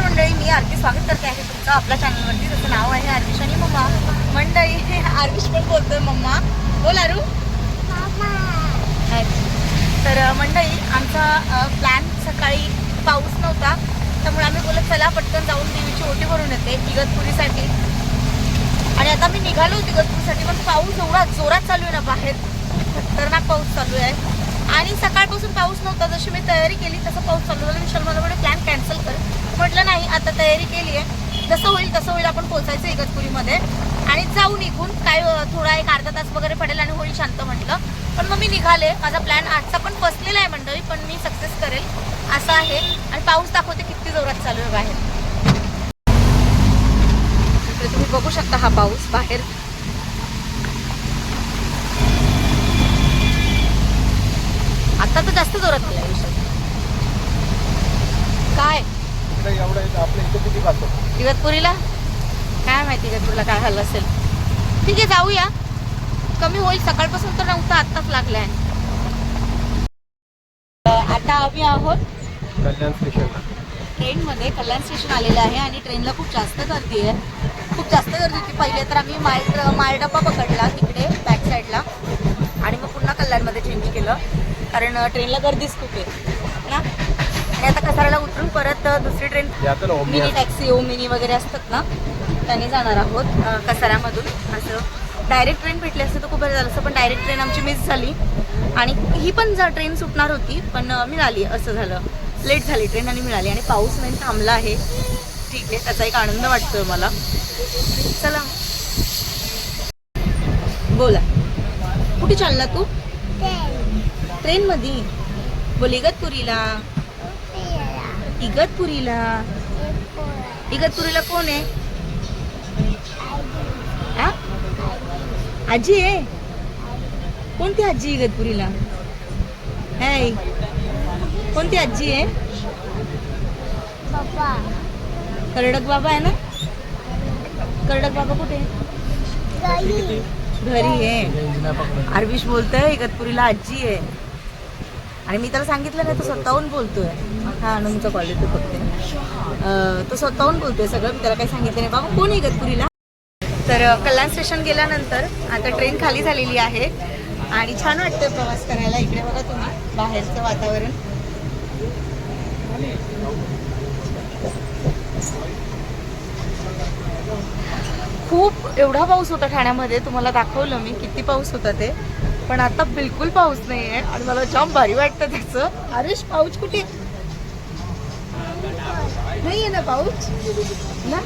मंडळी मी आरती स्वागत करते आहे तुमचं आपल्या चॅनलवरती त्याचं नाव आहे आरविश आणि मम्मा. मंडळी आरविश पण बोलतोय मम्मा. बोल आरू. तर मंडळी आमचा प्लॅन सकाळी पाऊस नव्हता. त्यामुळे आम्ही बोलत चला पटकन जाऊन देवीची ओटी भरून येते इगतपुरीसाठी. आणि आता मी निघालो होती इगतपुरीसाठी पण पाऊस एवढा जोरात चालू आहे ना बाहेर. खूप खतरनाक पाऊस चालू आहे. आणि सकाळपासून पाऊस नव्हता. जशी मी तयारी केली तसं पाऊस चालू झाला. विशाल मला म्हणे प्लॅन कॅन्सल कर. म्हटलं नाही आता तयारी केली आहे. जसं होईल तसं होईल. आपण पोचायचं इगतपुरीमध्ये आणि जाऊ निघून. काय थोडा एक अर्धा तास वगैरे पडेल आणि होईल शांत म्हटलं. पण मग मी निघाले. माझा प्लॅन आजचा पण फसलेला आहे मंडळी पण मी सक्सेस करेल असं आहे. आणि पाऊस दाखवते किती जोरात चालू आहे बाहेर. तुम्ही बघू शकता हा पाऊस बाहेर. आता तर जास्त जोरात विषय. काय? इगतपुरीला काय माहिती इगतपुरीला काय झालं असेल. ठीक आहे जाऊया. कमी होईल सकाळपासून तर नव्हतं आत्ताच लागलाय. आता आम्ही आहोत कल्याण स्टेशनला ट्रेनमध्ये. कल्याण स्टेशन आलेलं आहे आणि ट्रेनला खूप जास्त गर्दी आहे. खूप जास्त गर्दी होती. पहिले तर आम्ही माल मालडब्बा पकडला तिकडे. कारण ट्रेनला गर्दीच खूप आहे ना? आणि आता कसाराला उतरून परत दुसरी ट्रेन मिनी टॅक्सी ओ मिनी वगैरे असतात ना? त्यांनी जाणार आहोत अ, कसाऱ्यामधून असं डायरेक्ट ट्रेन भेटली असते तर खूप बरं झालं असतं पण डायरेक्ट ट्रेन आमची मिस झाली. आणि ही पण जा ट्रेन सुटणार होती पण मिळाली असं झालं. लेट झाली ट्रेन आणि मिळाली. आणि पाऊस नाही थांबला आहे. ठीक आहे त्याचा एक आनंद वाटतोय मला. चला. बोला. कुठे चालला तू? ट्रेन मध्ये बोल इगतपुरीला इगतपुरीला इगतपुरीला कोण आहे? आजी आहे कोणती आजी इगतपुरीला हाय कोणती आजी आहे कर्डक बाबा आहे ना कर्डक बाबा कुठे? घरी आहे आरविश बोलतोय इगतपुरीला आजी आहे आणि मी त्याला सांगितलं नाही तो स्वतःहून बोलतोय. हा नमचा कॉलेज तो फक्त. तो स्वतःहून बोलतोय सगळं. मी त्याला काही सांगितलं नाही. बाबा कोण आहे इगतपुरीला तर कल्याण स्टेशन गेल्यानंतर आता ट्रेन खाली झालेली आहे. आणि छान वाटतंय प्रवास करायला. इकडे बघा तुम्ही बाहेरचं वातावरण. खूप एवढा पाऊस होता ठाण्यामध्ये. तुम्हाला दाखवलं मी किती पाऊस होता ते. पण आता बिलकुल पाऊस नाही आहे आणि मला जाम भारी वाटतं त्याचं. हरीश पाऊस कुठे? नाही आहे ना पाऊस? ना?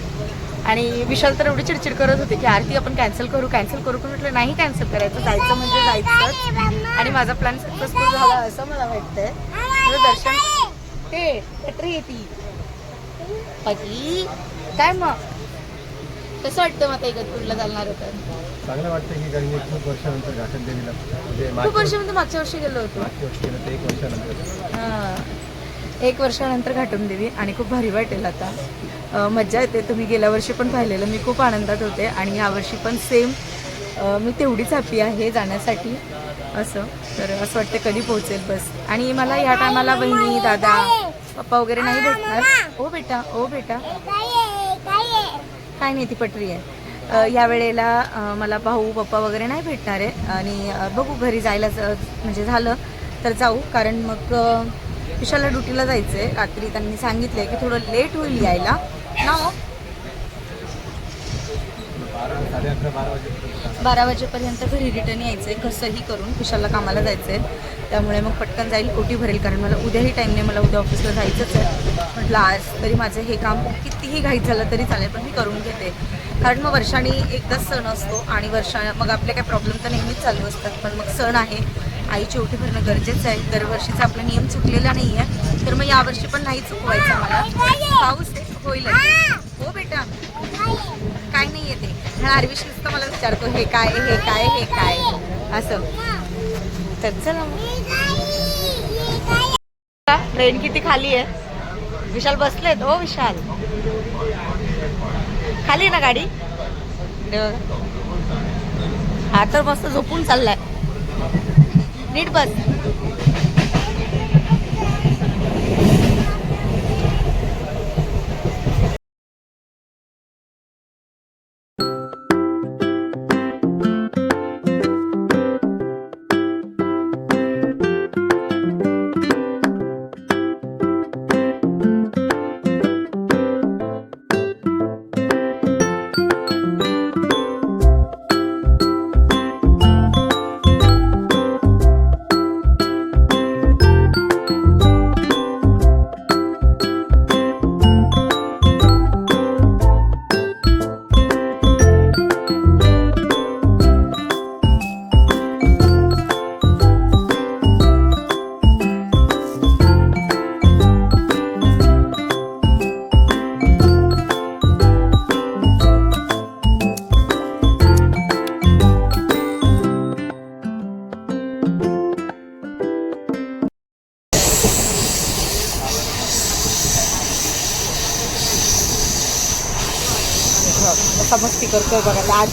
आणि विशाल तर एवढी चिडचिड करत होते की आरती आपण कॅन्सल करू कॅन्सल करू. पण म्हटलं नाही कॅन्सल करायचं. जायचं म्हणजे जायचंच. आणि माझा प्लॅन सक्सेसफुल झाला असं मला वाटतंय. तुझं दर्शन ते कटरी येते पती काय मग? कसं वाटतं मग आता इगतपूरला चालणार होतं? चांगलं वाटतं की कारण मी खूप वर्षानंतर घाटन देवीला म्हणजे खूप मागच्या वर्ष म्हणजे मागच्या वर्षी गेलो होतो. मागच्या वर्षी गेलं तर एक वर्षानंतर. हां. एक वर्षानंतर घाटून देवी आणि खूप भारी वाटेल आता. अं, मज्जा येते. तुम्ही गेल्या वर्षी पण पाहिलेलं. मी खूप आनंदात होते आणि यावर्षी पण सेम मी तेवढीच हॅपी आहे जाण्यासाठी. असं. तर असं वाटतं कधी पोहोचेल बस. आणि मला ह्या टायमाला बहिणी दादा पप्पा वगैरे नाही भेटणार. ओ बेटा ओ बेटा. काय नाही ती पटरी आहे. या वेळेला मला भाऊ पप्पा वगैरे नाही भेटणार आहे. आणि बघू घरी जायला ज- म्हणजे झालं तर जाऊ. कारण मग विशाला ड्युटीला जायचं आहे रात्री त्यांनी सांगितलं की थोडं लेट होईल यायला. ना हो? बारा वाजेपर्यंत घरी रिटर्न यायचं आहे कसंही करून विशाला कामाला जायचं आहे त्यामुळे मग पटकन जाईल ओटी भरेल. कारण मला उद्याही टाईमने मला उद्या ऑफिसला जायचंच आहे. म्हटलं आज तरी माझं हे काम कितीही घाईत झालं तरी चालेल पण मी करून घेते. कारण मग वर्षाने एकदाच सण असतो आणि वर्षा मग आपले काही प्रॉब्लेम तर नेहमीच चालू असतात. पण मग सण आहे. आईची ओटी भरणं गरजेचं आहे. दरवर्षीचा आपला नियम चुकलेला नाही आहे तर मग यावर्षी पण नाही चुकवायचं मला पाऊस आहे. होईल हो बेटा. काय नाही येते हा आरविश नुसतं मला विचारतो हे काय हे काय हे काय असं. तर चला ट्रेन किती खाली आहे? विशाल बसलेत? हो विशाल. खाली आहे ना गाडी? हा तर मस्त झोपून चाललाय. नीट बस.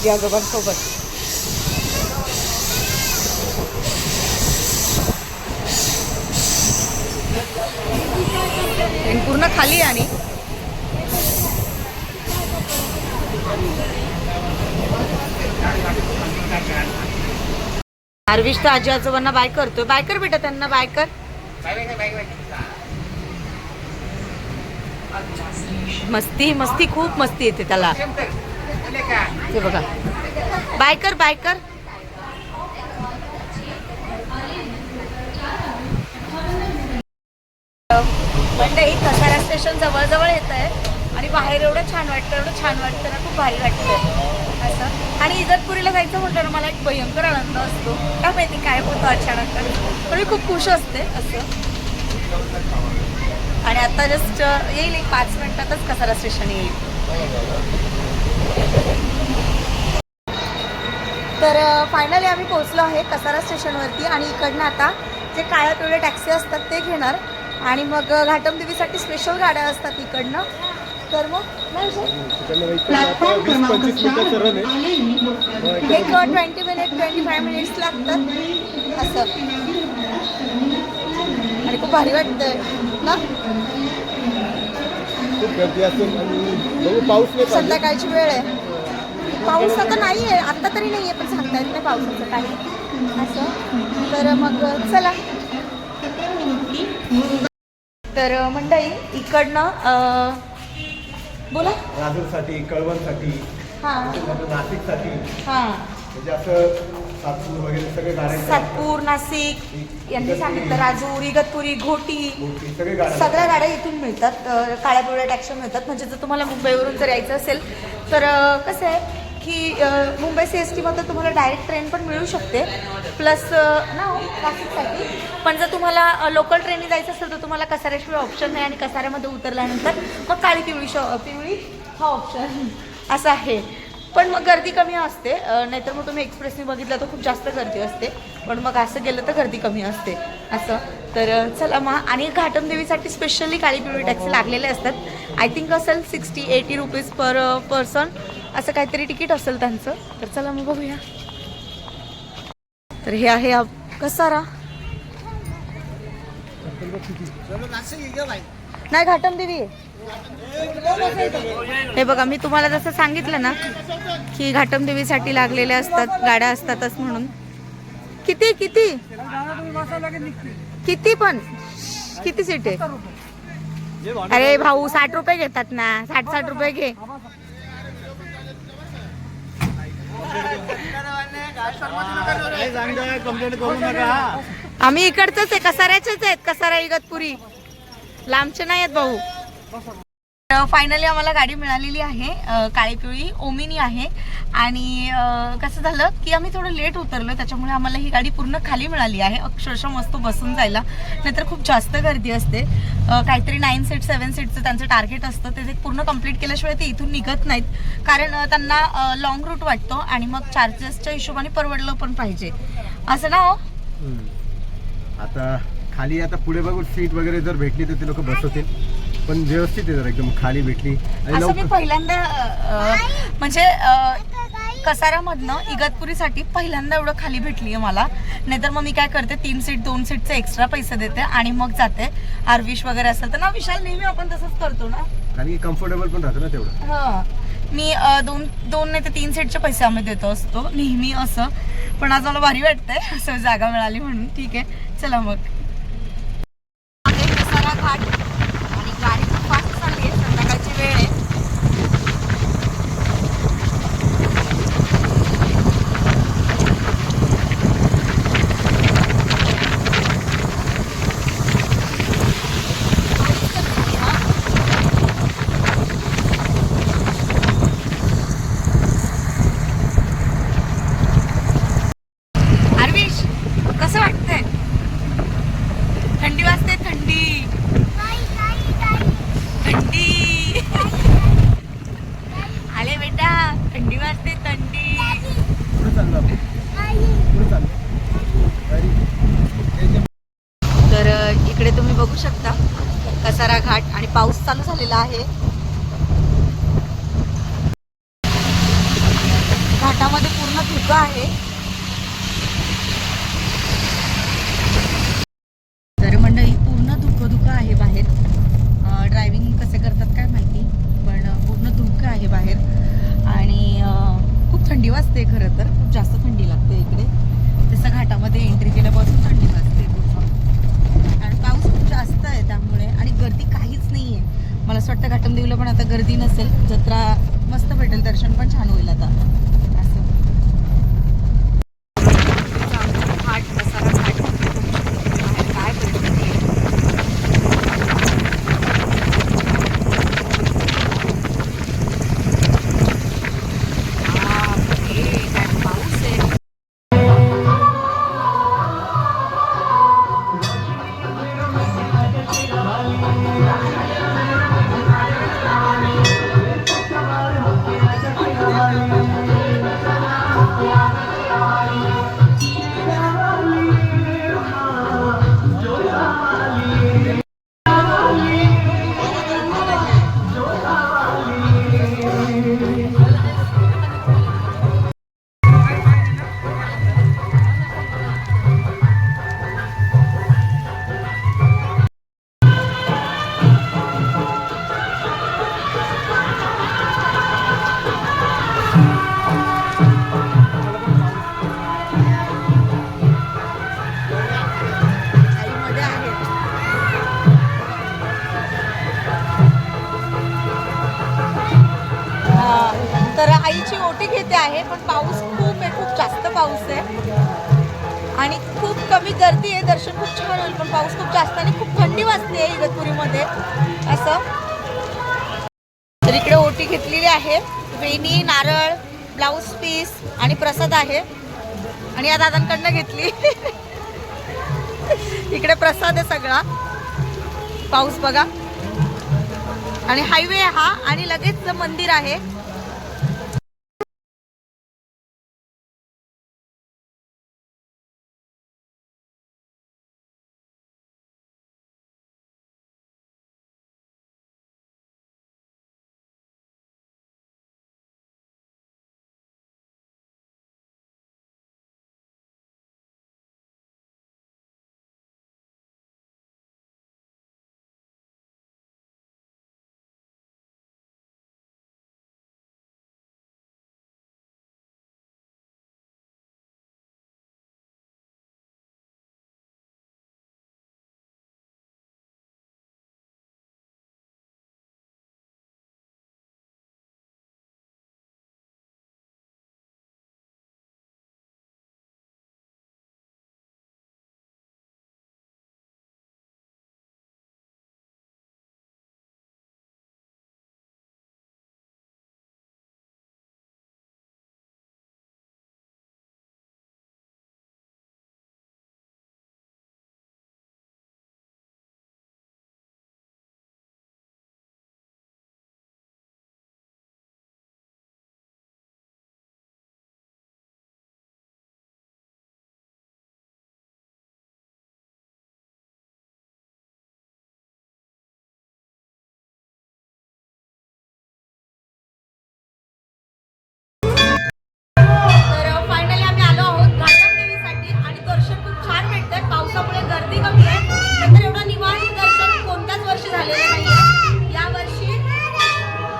आजी आजोबांसोबत. पूर्ण खाली आणि. आरविश तर आजी आजोबांना बाय करतोय. बाय कर बेटा त्यांना बाय कर. मस्ती मस्ती खूप मस्ती येते त्याला. ते बघा. बाय कर बाय कर. मंडई कसारा स्टेशन जवळजवळ येत आहे. आणि बाहेर एवढं छान वाटतं एवढं छान वाटतं ना खूप भारी वाटतं. असं. आणि इगतपुरीला जायचं म्हटलं ना मला एक भयंकर आनंद असतो. का माहिती काय होतं अचानक. पण मी खूप खुश असते असं. आणि आता जस्ट येईल एक पाच मिनिटातच कसारा स्टेशन येईल. तर फायनली आम्ही पोहोचलो आहे कसारा स्टेशनवरती आणि इकडनं आता जे काळ्या पिवळे टॅक्सी असतात ते घेणार. आणि मग घाटमदेवीसाठी स्पेशल गाड्या असतात इकडनं. तर मग एक twenty minute twenty five minutes लागतात. असं. आणि खूप भारी वाटतंय ना? खूप गर्दी असेल आणि बघू पाऊस नाही पाहिजे. संध्याकाळची वेळ आहे. पाऊस आता नाही आहे आत्ता तरी नाही आहे पण सांगता येत नाही पावसाचं काही. असं. तर मग चला. तर मंडळी इकडनं अं, बोला. राजूरसाठी कळवणसाठी हां. नाशिकसाठी. हां. म्हणजे असं सातपूर नाशिक यांनी सांगितलं राजूर इगतपुरी घोटी. सगळ्या गाड्या इथून मिळतात काळ्या पिवळ्या टॅक्सी मिळतात. म्हणजे जर तुम्हाला मुंबईवरून जर यायचं असेल तर कसं आहे की मुंबई सी एस टीमध्ये तुम्हाला डायरेक्ट ट्रेन पण मिळू शकते. प्लस ना हो, नाशिकसाठी. पण जर तुम्हाला लोकल ट्रेनने जायचं असेल तर तुम्हाला कसाऱ्याशिवाय ऑप्शन नाही आणि कसाऱ्यामध्ये उतरल्यानंतर मग काळी पिवळी शॉ पिवळी हा ऑप्शन असा आहे. पण मग गर्दी कमी असते. नाहीतर मग तुम्ही एक्सप्रेसने बघितलं तर खूप जास्त गर्दी असते. पण मग असं गेलं तर गर्दी कमी असते. असं. तर चला मग. आणि घाटम देवीसाठी स्पेशली काळी पिवळी टॅक्सी लागलेले असतात. आय थिंक असेल sixty eighty rupees per person असं काहीतरी तिकीट असेल त्यांचं. तर चला मग बघूया. तर हे आहे कसारा? नाही घाटम देवी आहे. हे बघा मी तुम्हाला जसं सांगितलं ना की घाटम देवीसाठी लागलेल्या असतात गाड्या असतातच म्हणून. किती किती? किती पण? किती सीट आहे? अरे भाऊ साठ रुपये घेतात ना. साठ साठ रुपये घे. आम्ही इकडचंच आहे कसाऱ्याचेच आहेत कसारा इगतपुरी. लांबचे नाही आहेत भाऊ. फायनली आम्हाला गाडी मिळालेली आहे काळी पिवळी ओमिनी आहे. आणि कसं झालं की आम्ही थोडं लेट उतरलो त्याच्यामुळे आम्हाला ही गाडी पूर्ण खाली मिळाली आहे. अक्षरशः मस्त बसून जायला. नाहीतर खूप जास्त गर्दी असते. काहीतरी नाईन सीट सेवन सीटचं त्यांचं टार्गेट असतं. ते पूर्ण कंप्लीट केल्याशिवाय ते इथून निघत नाहीत. कारण त्यांना लॉंग रूट वाटतो आणि मग चार्जेसच्या हिशोबाने परवडलं पण पाहिजे. असं ना हो? आता खाली आता पुढे बघू सीट वगैरे जर भेटली तर ते लोक बसवतील. पण व्यवस्थित आहे जरा एकदम खाली भेटली. आणि असं मी लवकर पहिल्यांदा अ, म्हणजे कसारामधनं इगतपुरीसाठी पहिल्यांदा एवढं खाली भेटली आहे मला. नाहीतर मग मी काय करते तीन सीट दोन सीटचे एक्स्ट्रा पैसे देते आणि मग जाते. आरविश वगैरे असेल तर ना विशाल नेहमी आपण तसंच करतो ना? आणि कम्फर्टेबल पण राहतं ना तेवढं. हा. मी अ, दोन दोन नाही तर तीन सीटचे पैसे आम्ही देतो असतो. नेहमी असं. पण आज मला भारी वाटतंय. असं जागा मिळाली म्हणून. ठीक आहे. चला मग आहे कसारा घाट आणि गाडी खूप फास्ट चालली आहे संध्याकाळची वेळ आहे आरविश कसं वाटतंय थंडी वाजते थंडी थंडी आले बेटा थंडी वाजते थंडी पुढे चाललो आपण पुढे चाललो गाडी तर अ, इकडे तुम्ही बघू शकता कसारा घाट आणि पाऊस चालू झालेला आहे त्याच्यामध्ये पूर्ण धुकं आहे. तर मंडळी पूर्ण धुकं धुकं आहे बाहेर. ड्रायव्हिंग कसे करतात काय माहिती पण पूर्ण धुकं आहे बाहेर. आणि खूप थंडी वाजते खरं तर. खूप जास्त थंडी लागते इकडे. तसं घाटामध्ये एंट्री केल्यापासून थंडी वाजते आणि पाऊस खूप जास्त आहे त्यामुळे. आणि गर्दी काहीच नाही आहे मला असं वाटतं घाटमदेवीला पण आता गर्दी नसेल. जत्रा मस्त भेटेल. दर्शन पण छान होईल आता. वेणी नारळ ब्लाऊज पीस आणि प्रसाद आहे. आणि या दादांकडनं घेतली. इकडे प्रसाद आहे सगळा. पाऊस बघा. आणि हायवे हा. आणि लगेच मंदिर आहे.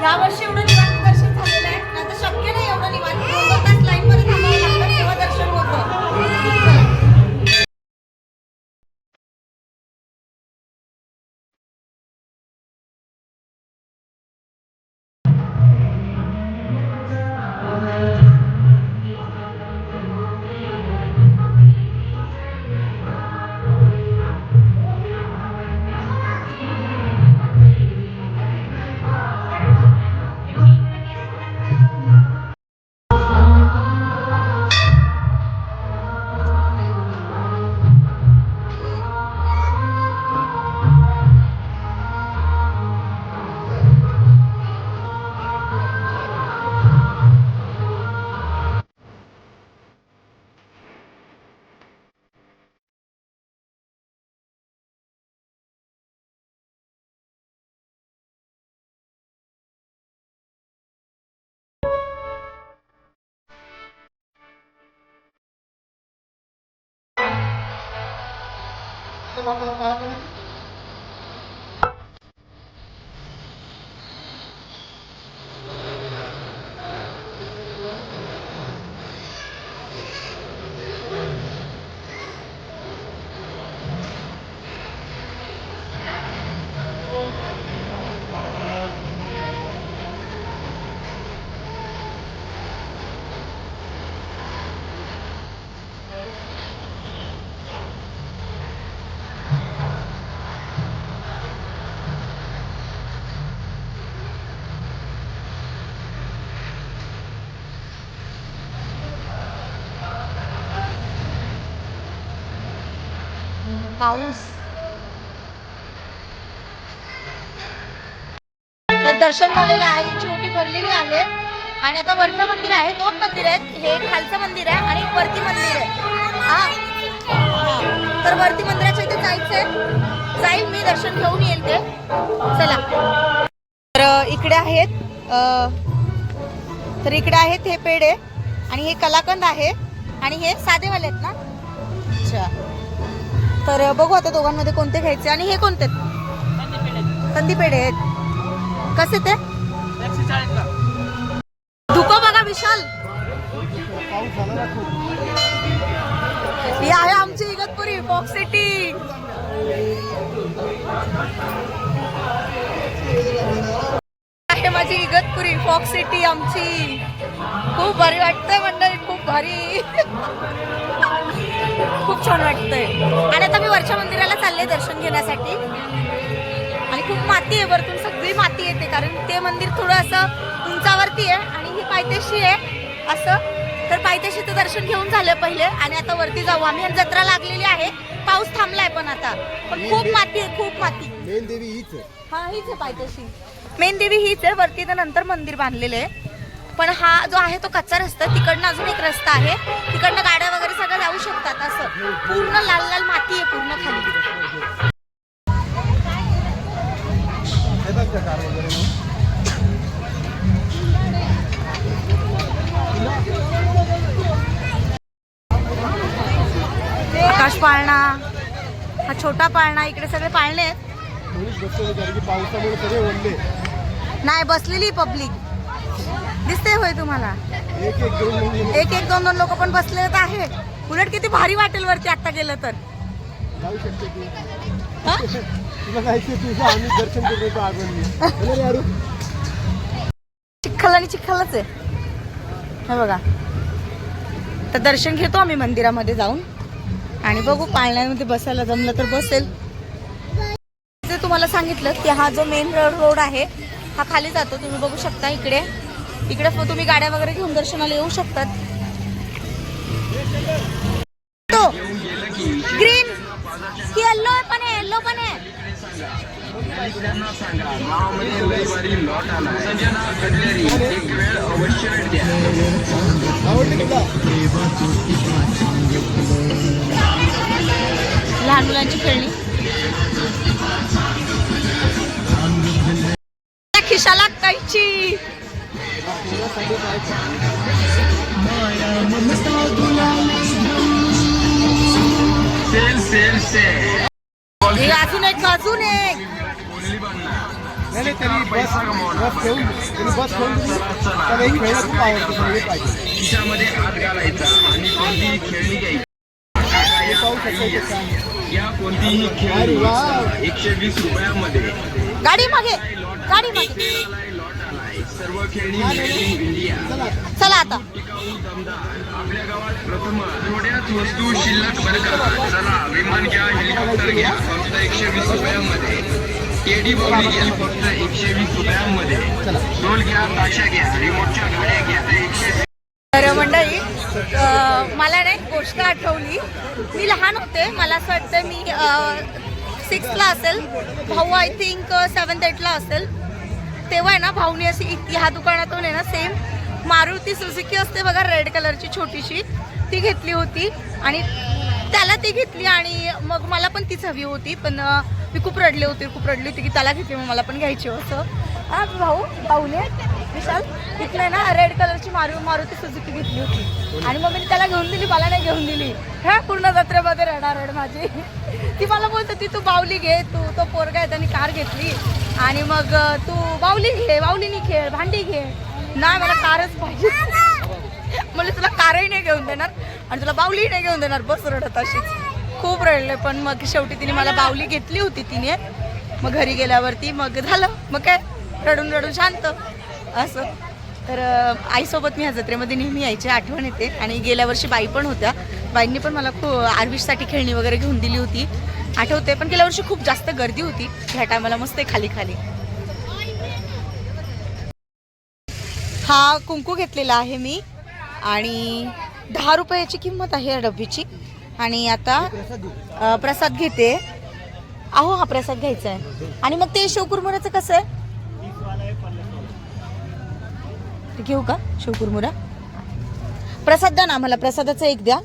या वर्षी एवढं Allah'a emanet. पाऊस. तर दर्शन झालेलं आहे छोटी भरलेली आहे. आणि आता वरचं मंदिर आहे दोन मंदिर आहेत. हे एक खालचं मंदिर आहे आणि एक वरती मंदिर आहे. हा. हा. तर वरती मंदिराच्या इथे जायचंय. जाईल मी दर्शन घेऊन येईल ते. चला. तर इकडे आहेत तर इकडे आहेत हे पेढे आणि हे कलाकंद आहे. आणि हे साधेवाले आहेत ना? अच्छा. तर बघू आता दोघांमध्ये कोणते घ्यायचे. आणि हे कोणते कंदी पेढे आहेत. कसे ते? धुको बघा विशाल. ही आहे आमची इगतपुरी फॉक्स सिटी. आहे माझी इगतपुरी फॉक्स सिटी आमची. खूप भारी वाटतंय मंडळी खूप भारी. खूप छान वाटतंय. आणि आता मी वरच्या मंदिराला चालले दर्शन घेण्यासाठी. आणि खूप माती आहे वरतून सगळी माती येते कारण ते मंदिर थोडं असं उंचावरती आहे आणि ही पायथ्याशी आहे असं. तर पायथ्याशीचं दर्शन घेऊन झालं पहिले आणि आता वरती जाऊ. आम्ही जत्रा लागलेली आहे. पाऊस थांबलाय पण आता. पण खूप माती आहे खूप माती. मेन देवी हीच आहे. हा हीच आहे पायथ्याशी. मेन देवी हीच आहे. वरती तर नंतर मंदिर बांधलेलं आहे. पण हा जो आहे तो कच्चा रस्ता तिकडनं अजून एक रस्ता आहे. तिकडनं गाड्या जाऊ शकतात असं. पूर्ण लाल लाल माती आहे पूर्ण खाली. आकाश पाळणा. हा छोटा पाळणा इकडे सगळे पाळणे आहेत. नाही बसलेली पब्लिक दिसते होय तुम्हाला? एक एक दोन दोन लोक पण बसले आहेत. आहे उलट किती भारी वाटेल वरती आता गेलं तर. जाऊ शकते तू हा? तुला जायचं तुझं आम्ही दर्शन करतो आगोंदी यारू चिखल आणि चिखलच आहे. हे बघा. तर दर्शन घेतो आम्ही मंदिरामध्ये जाऊन. आणि बघू पाळण्यामध्ये बसायला जमलं तर बसेल. जे तुम्हाला सांगितलं की हा जो मेन रोड आहे हा खाली जातो. तुम्ही बघू शकता इकडे. इकडे फ- तुम्ही गाड्या वगैरे घेऊन दर्शनाला येऊ शकतात. ग्रीन येल्लो पण आहे येल्लो पण आहे लहान मुलांची खेळणी. खिशाला कैची. Sale sale sale. हे अजून एक अजून एक. नाही त्यांनी बस बस ठेवून त्यांनी बस ठेवून दिली त्याला एक खेळणं खूप आवडतं सगळे पाहिजे. खिशामध्ये हात घालायचा आणि कोणतीही खेळणी घ्यायची. पाहू शकता इथे काय. या कोणतीही खेळणी एकशे वीस रुपयामध्ये. गाडी मागे गाडी मागे. सर्व खेळणी इंडिया चला आता. आपल्या गावात प्रथम थोड्याच वस्तू शिल्लक बरं का? चला विमान घ्या हेलिकॉप्टर घ्या. फक्त एकशे वीस रुपयामध्ये. बॉबी घ्या फक्त एकशे वीस रुपयामध्ये. डोल घ्या ताशा घ्या रिमोटच्या गाड्या घ्या. तर एकशे तर मंडळी मला ना एक गोष्ट आठवली. मी लहान होते मला असं वाटतं मी सिक्सला असेल. भाऊ आय थिंक सेवन्थ एटला असेल. तेव्हा आहे ना भाऊनी अशी ह्या दुकानातून आहे ना सेम मारुती सुझुकी असते बघा रेड कलरची छोटीशी. ती घेतली होती आणि त्याला ती घेतली आणि मग मला पण तीच हवी होती. पण मी खूप रडले होते खूप रडली होती की त्याला घेतली मग मला पण घ्यायची असं भाऊ भाऊने विशाल इथलं ना रेड कलरची मारू मारुती सुझुकी घेतली होती. आणि मग मी त्याला घेऊन दिली मला नाही घेऊन दिली. ह्या पूर्ण जत्रेमध्ये रडारड माझी. ती मला बोलत होती तू बावली घे तू तो पोरगा आहे त्याने कार घेतली. आणि मग तू बावली घे बावलीनी खेळ भांडी घे. नाही मला कारच पाहिजे. म्हणजे तुला कारही नाही घेऊन देणार आणि तुला बावलीही नाही घेऊन देणार बस रडत अशीच. खूप रडले पण मग शेवटी तिने मला बावली घेतली होती तिने. मग घरी गेल्यावरती मग झालं मग काय? रडून रडून शांत असं. तर आईसोबत मी ह्या जत्रेमध्ये नेहमी यायची आठवण येते. आणि गेल्या वर्षी बाई पण होत्या. बाईंनी पण मला खूप आर्विशसाठी खेळणी वगैरे घेऊन दिली होती. आठवते पण गेल्या वर्षी खूप जास्त गर्दी होती. ह्या टायमाला मस्त आहे खाली खाली. हा कुंकू घेतलेला आहे मी. आणि दहा रुपयाची किंमत आहे या डब्बीची. आणि आता प्रसाद घेते. अहो हा प्रसाद घ्यायचा आहे. आणि मग ते शिवकुरमुराचं कसं आहे? ते घेऊ का? शिवकुरमुरा? प्रसाद द्या ना आम्हाला. प्रसादाचं एक द्या.